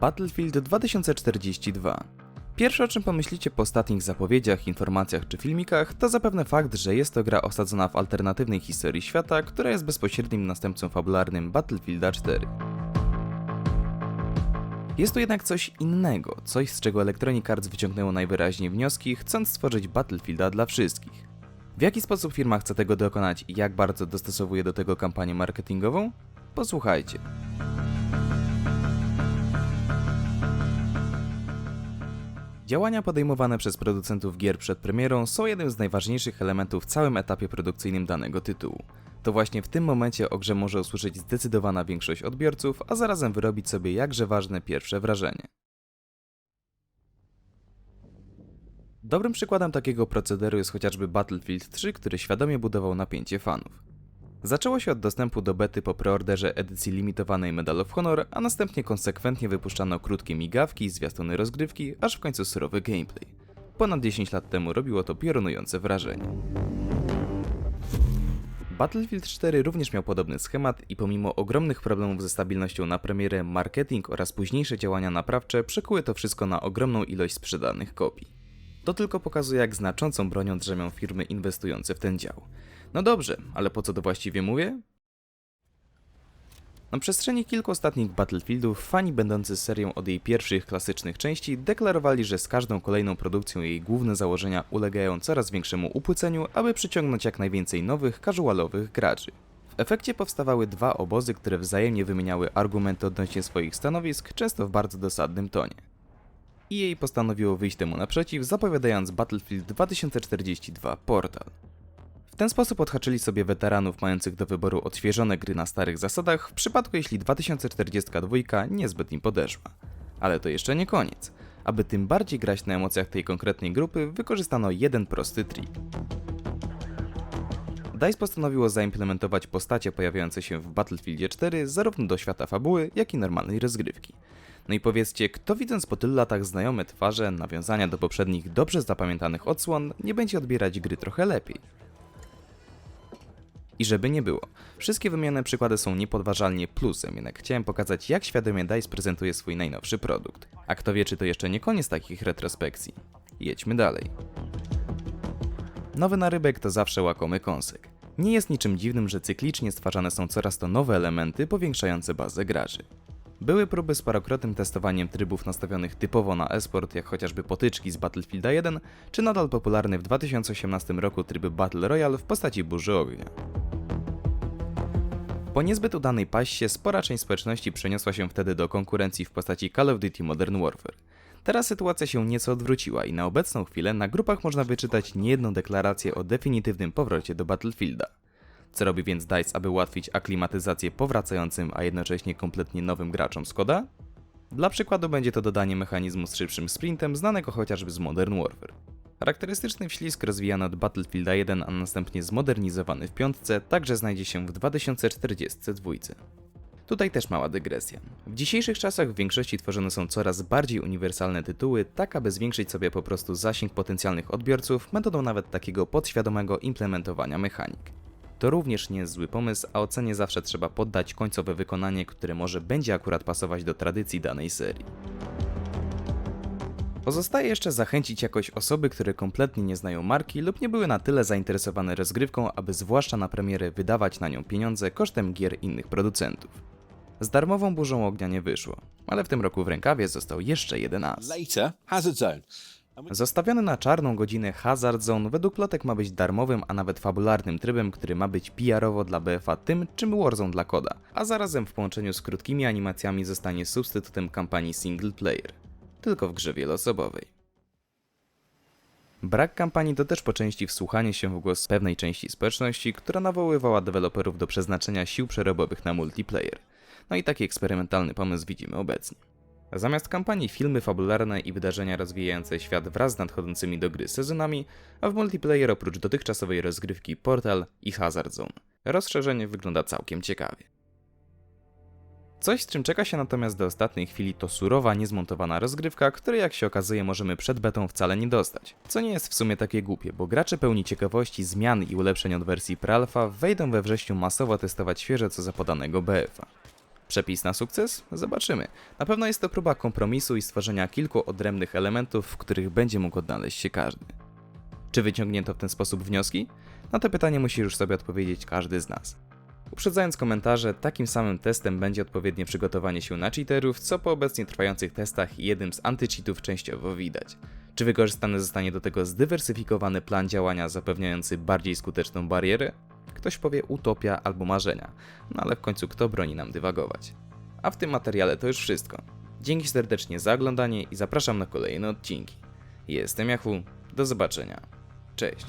Battlefield 2042. Pierwsze o czym pomyślicie po ostatnich zapowiedziach, informacjach czy filmikach, to zapewne fakt, że jest to gra osadzona w alternatywnej historii świata, która jest bezpośrednim następcą fabularnym Battlefielda 4. Jest to jednak coś innego, coś z czego Electronic Arts wyciągnęło najwyraźniej wnioski, chcąc stworzyć Battlefielda dla wszystkich. W jaki sposób firma chce tego dokonać i jak bardzo dostosowuje do tego kampanię marketingową? Posłuchajcie. Działania podejmowane przez producentów gier przed premierą są jednym z najważniejszych elementów w całym etapie produkcyjnym danego tytułu. To właśnie w tym momencie o grze może usłyszeć zdecydowana większość odbiorców, a zarazem wyrobić sobie jakże ważne pierwsze wrażenie. Dobrym przykładem takiego procederu jest chociażby Battlefield 3, który świadomie budował napięcie fanów. Zaczęło się od dostępu do bety po preorderze edycji limitowanej Medal of Honor, a następnie konsekwentnie wypuszczano krótkie migawki zwiastuny rozgrywki, aż w końcu surowy gameplay. Ponad 10 lat temu robiło to piorunujące wrażenie. Battlefield 4 również miał podobny schemat i pomimo ogromnych problemów ze stabilnością na premierę, marketing oraz późniejsze działania naprawcze przekuły to wszystko na ogromną ilość sprzedanych kopii. To tylko pokazuje, jak znaczącą bronią drzemią firmy inwestujące w ten dział. No dobrze, ale po co to właściwie mówię? Na przestrzeni kilku ostatnich Battlefieldów fani będący serią od jej pierwszych klasycznych części deklarowali, że z każdą kolejną produkcją jej główne założenia ulegają coraz większemu upłyceniu, aby przyciągnąć jak najwięcej nowych, casualowych graczy. W efekcie powstawały dwa obozy, które wzajemnie wymieniały argumenty odnośnie swoich stanowisk, często w bardzo dosadnym tonie. EA postanowiło wyjść temu naprzeciw, zapowiadając Battlefield 2042 Portal. W ten sposób odhaczyli sobie weteranów mających do wyboru odświeżone gry na starych zasadach, w przypadku jeśli 2042 niezbyt im podeszła. Ale to jeszcze nie koniec. Aby tym bardziej grać na emocjach tej konkretnej grupy, wykorzystano jeden prosty trik. DICE postanowiło zaimplementować postacie pojawiające się w Battlefieldzie 4 zarówno do świata fabuły, jak i normalnej rozgrywki. No i powiedzcie, kto widząc po tylu latach znajome twarze, nawiązania do poprzednich dobrze zapamiętanych odsłon, nie będzie odbierać gry trochę lepiej? I żeby nie było, wszystkie wymienione przykłady są niepodważalnie plusem, jednak chciałem pokazać jak świadomie DICE prezentuje swój najnowszy produkt. A kto wie czy to jeszcze nie koniec takich retrospekcji. Jedźmy dalej. Nowy narybek to zawsze łakomy kąsek. Nie jest niczym dziwnym, że cyklicznie stwarzane są coraz to nowe elementy powiększające bazę graczy. Były próby z parokrotnym testowaniem trybów nastawionych typowo na esport, jak chociażby potyczki z Battlefielda 1, czy nadal popularny w 2018 roku tryb Battle Royale w postaci burzy ognia. Po niezbyt udanej paście spora część społeczności przeniosła się wtedy do konkurencji w postaci Call of Duty Modern Warfare. Teraz sytuacja się nieco odwróciła i na obecną chwilę na grupach można wyczytać niejedną deklarację o definitywnym powrocie do Battlefielda. Co robi więc DICE, aby ułatwić aklimatyzację powracającym, a jednocześnie kompletnie nowym graczom Skoda? Dla przykładu będzie to dodanie mechanizmu z szybszym sprintem znanego chociażby z Modern Warfare. Charakterystyczny wślizg rozwijany od Battlefielda 1, a następnie zmodernizowany w piątce, także znajdzie się w 2042. Tutaj też mała dygresja. W dzisiejszych czasach w większości tworzone są coraz bardziej uniwersalne tytuły, tak aby zwiększyć sobie po prostu zasięg potencjalnych odbiorców metodą nawet takiego podświadomego implementowania mechanik. To również nie jest zły pomysł, a ocenie zawsze trzeba poddać końcowe wykonanie, które może będzie akurat pasować do tradycji danej serii. Pozostaje jeszcze zachęcić jakoś osoby, które kompletnie nie znają marki lub nie były na tyle zainteresowane rozgrywką, aby zwłaszcza na premierę wydawać na nią pieniądze kosztem gier innych producentów. Z darmową burzą ognia nie wyszło, ale w tym roku w rękawie został jeszcze jeden as. Zostawiony na czarną godzinę Hazard Zone według plotek ma być darmowym, a nawet fabularnym trybem, który ma być PR-owo dla BFA tym, czym Warzone dla koda, a zarazem w połączeniu z krótkimi animacjami zostanie substytutem kampanii single player, tylko w grze wieloosobowej. Brak kampanii to też po części wsłuchanie się w głos pewnej części społeczności, która nawoływała deweloperów do przeznaczenia sił przerobowych na multiplayer. No i taki eksperymentalny pomysł widzimy obecnie. Zamiast kampanii filmy fabularne i wydarzenia rozwijające świat wraz z nadchodzącymi do gry sezonami, a w multiplayer oprócz dotychczasowej rozgrywki Portal i Hazard Zone. Rozszerzenie wygląda całkiem ciekawie. Coś, z czym czeka się natomiast do ostatniej chwili to surowa, niezmontowana rozgrywka, której jak się okazuje możemy przed betą wcale nie dostać. Co nie jest w sumie takie głupie, bo gracze pełni ciekawości zmian i ulepszeń od wersji prealpha wejdą we wrześniu masowo testować świeże co zapodanego BF-a. Przepis na sukces? Zobaczymy. Na pewno jest to próba kompromisu i stworzenia kilku odrębnych elementów, w których będzie mógł odnaleźć się każdy. Czy wyciągnięto w ten sposób wnioski? Na to pytanie musi już sobie odpowiedzieć każdy z nas. Uprzedzając komentarze, takim samym testem będzie odpowiednie przygotowanie się na cheaterów, co po obecnie trwających testach jednym z antycheatów częściowo widać. Czy wykorzystany zostanie do tego zdywersyfikowany plan działania zapewniający bardziej skuteczną barierę? Ktoś powie utopia albo marzenia, no ale w końcu kto broni nam dywagować. A w tym materiale to już wszystko. Dzięki serdecznie za oglądanie i zapraszam na kolejne odcinki. Jestem Yahoo, do zobaczenia. Cześć.